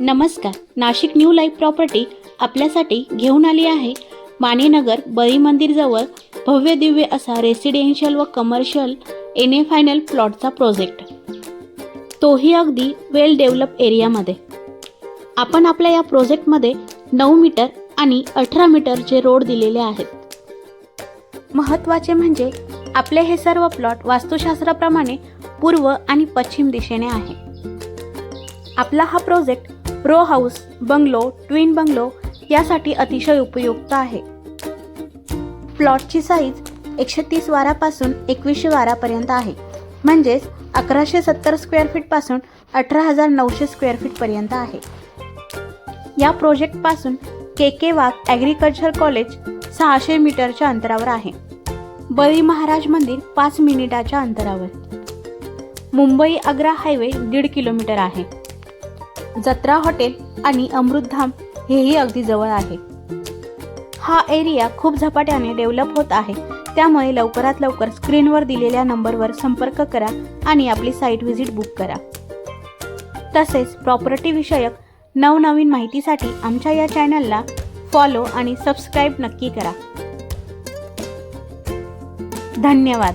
नमस्कार Nashik new life property आपल्यासाठी घेऊन आली आहे. मानेनगर बळी मंदिरजवळ भव्य दिव्य असा रेसिडेन्शियल व कमर्शियल एन ए फायनल प्लॉटचा प्रोजेक्ट तोही अगदी वेल डेव्हलप एरियामध्ये आपण आपल्या या प्रोजेक्टमध्ये नऊ मीटर आणि अठरा मीटरचे रोड दिलेले आहेत. महत्त्वाचे म्हणजे आपले हे सर्व प्लॉट वास्तुशास्त्राप्रमाणे पूर्व आणि पश्चिम दिशेने आहे. आपला हा project row house bungalow twin bungalow यासाठी अतिशय उपयुक्त आहे. प्लॉटची साईज एकशे तीस वारापासून एकवीसशे वारापर्यंत आहे. म्हणजेच अकराशे सत्तर स्क्वेअर फीटपासून अठरा हजार नऊशे स्क्वेअर फीटपर्यंत आहे. या प्रोजेक्टपासून के के वाघ ॲग्रिकल्चर कॉलेज सहाशे मीटरच्या अंतरावर आहे. बळी महाराज मंदिर पाच मिनिटाच्या अंतरावर. मुंबई आग्रा हायवे दीड किलोमीटर आहे. जत्रा हॉटेल आणि अमृतधाम हेही अगदी जवळ आहे. हा एरिया खूप झपाट्याने डेव्हलप होत आहे. त्यामुळे लवकरात लवकर स्क्रीनवर दिलेल्या नंबरवर संपर्क करा आणि आपली साईट व्हिजिट बुक करा. तसेच प्रॉपर्टी विषयक नवनवीन माहितीसाठी आमच्या या चॅनलला फॉलो आणि सबस्क्राईब नक्की करा. धन्यवाद.